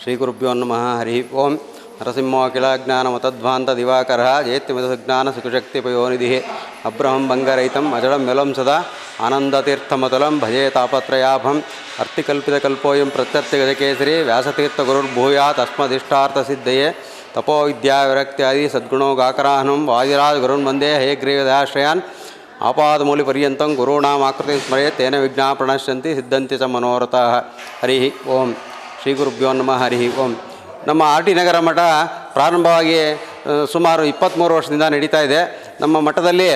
श्रीगुरुभ्यो नम, हरि ओं नरसिंहोऽखिलाज्ञानमतध्वान्तदिवाकरः सुखशक्तिपयोनिधि अब्रहम बंगरहित अजडं मिलम सदा। आनंदतीर्थमतुल भजे तापत्रयाभम्। अर्तिकल्पितकल्पोऽयं प्रत्यर्थिगजकेसरी तस्मदीष्टा अस्मदिष्टार्थसिद्धये। तपो विद्यारक्ति सद्गुण गाकराहन गाकराहनं वाजिराजगुरुन्वन्दे, हे ग्रीवदाश्रयान। आपादमूलिपर्यन्तं गुरूणामाकृतिं स्मरे तेन विज्ञा प्रणश्यन्ति सिद्धन्ति च मनोरथ। हरी ओं ಶ್ರೀ ಗುರುಭ್ಯೋ ನಮಃ, ಹರಿ ಓಂ. ನಮ್ಮ ಆರ್ ಟಿ ನಗರ ಮಠ ಪ್ರಾರಂಭವಾಗಿ ಸುಮಾರು ಇಪ್ಪತ್ತ್ಮೂರು ವರ್ಷದಿಂದ ನಡೀತಾ ಇದೆ. ನಮ್ಮ ಮಠದಲ್ಲಿ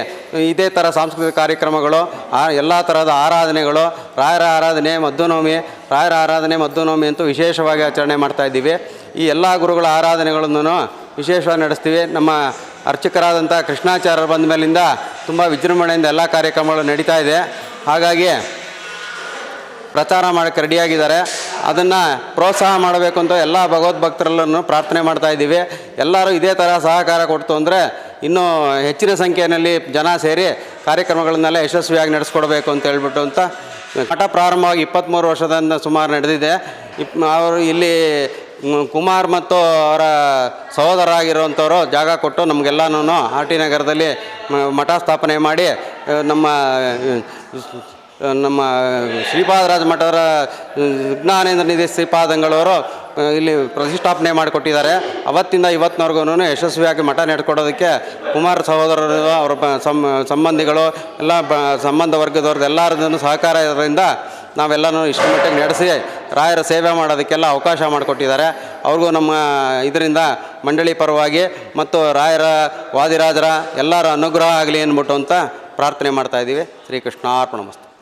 ಇದೇ ಥರ ಸಾಂಸ್ಕೃತಿಕ ಕಾರ್ಯಕ್ರಮಗಳು, ಆ, ಎಲ್ಲ ಥರದ ಆರಾಧನೆಗಳು, ರಾಯರ ಆರಾಧನೆ ಮದ್ದುನವಮಿ ರಾಯರ ಆರಾಧನೆ ಮದ್ದುನವಮಿ ಅಂತೂ ವಿಶೇಷವಾಗಿ ಆಚರಣೆ ಮಾಡ್ತಾ ಇದ್ದೀವಿ. ಈ ಎಲ್ಲ ಗುರುಗಳ ಆರಾಧನೆಗಳನ್ನು ವಿಶೇಷವಾಗಿ ನಡೆಸ್ತೀವಿ. ನಮ್ಮ ಅರ್ಚಕರಾದಂಥ ಕೃಷ್ಣಾಚಾರ್ಯರು ಬಂದ ಮೇಲಿಂದ ತುಂಬ ವಿಜೃಂಭಣೆಯಿಂದ ಎಲ್ಲ ಕಾರ್ಯಕ್ರಮಗಳು ನಡೀತಾ ಇದೆ. ಹಾಗಾಗಿ ಪ್ರಚಾರ ಮಾಡೋಕ್ಕೆ ರೆಡಿಯಾಗಿದ್ದಾರೆ ಅದನ್ನು ಪ್ರೋತ್ಸಾಹ ಮಾಡಬೇಕು ಅಂತ ಎಲ್ಲ ಭಗವದ್ಭಕ್ತರಲ್ಲೂ ಪ್ರಾರ್ಥನೆ ಮಾಡ್ತಾ ಇದ್ದೀವಿ. ಎಲ್ಲರೂ ಇದೇ ಥರ ಸಹಕಾರ ಕೊಡ್ತು ಅಂದರೆ ಇನ್ನೂ ಹೆಚ್ಚಿನ ಸಂಖ್ಯೆಯಲ್ಲಿ ಜನ ಸೇರಿ ಕಾರ್ಯಕ್ರಮಗಳನ್ನೆಲ್ಲ ಯಶಸ್ವಿಯಾಗಿ ನಡೆಸ್ಕೊಡ್ಬೇಕು ಅಂತ ಹೇಳ್ಬಿಟ್ಟು ಅಂತ ಮಠ ಪ್ರಾರಂಭವಾಗಿ ಇಪ್ಪತ್ತ್ಮೂರು ವರ್ಷದಿಂದ ಸುಮಾರು ನಡೆದಿದೆ. ಇಪ್ ಅವರು ಇಲ್ಲಿ ಕುಮಾರ್ ಮತ್ತು ಅವರ ಸಹೋದರ ಆಗಿರುವಂಥವರು ಜಾಗ ಕೊಟ್ಟು ನಮಗೆಲ್ಲನೂ ಆರ್ ಟಿ ನಗರದಲ್ಲಿ ಮಠ ಸ್ಥಾಪನೆ ಮಾಡಿ ನಮ್ಮ ನಮ್ಮ ಶ್ರೀಪಾದರಾಜ ಮಠವರ ವಿಜ್ಞಾನೇಂದ್ರ ನಿಧಿ ಶ್ರೀಪಾದಂಗಳವರು ಇಲ್ಲಿ ಪ್ರತಿಷ್ಠಾಪನೆ ಮಾಡಿಕೊಟ್ಟಿದ್ದಾರೆ. ಅವತ್ತಿಂದ ಇವತ್ತಿನವರೆಗೂ ಯಶಸ್ವಿಯಾಗಿ ಮಠ ನಡೆಕೊಡೋದಕ್ಕೆ ಕುಮಾರ್ ಸಹೋದರರು, ಅವರ ಸಂಬಂಧಿಗಳು, ಎಲ್ಲ ಸಂಬಂಧ ವರ್ಗದವ್ರದ್ದು ಎಲ್ಲರದನ್ನು ಸಹಕಾರ ಇರೋದ್ರಿಂದ ನಾವೆಲ್ಲನೂ ಇಷ್ಟು ಮಟ್ಟಿಗೆ ನಡೆಸಿ ರಾಯರ ಸೇವೆ ಮಾಡೋದಕ್ಕೆಲ್ಲ ಅವಕಾಶ ಮಾಡಿಕೊಟ್ಟಿದ್ದಾರೆ. ಅವ್ರಿಗೂ ನಮ್ಮ ಇದರಿಂದ ಮಂಡಳಿ ಪರವಾಗಿ ಮತ್ತು ರಾಯರ, ವಾದಿರಾಜರ ಎಲ್ಲರ ಅನುಗ್ರಹ ಆಗಲಿ ಅಂದ್ಬಿಟ್ಟು ಅಂತ ಪ್ರಾರ್ಥನೆ ಮಾಡ್ತಾ ಇದ್ದೀವಿ. ಶ್ರೀಕೃಷ್ಣಾರ್ಪಣ ಮಸ್ತು.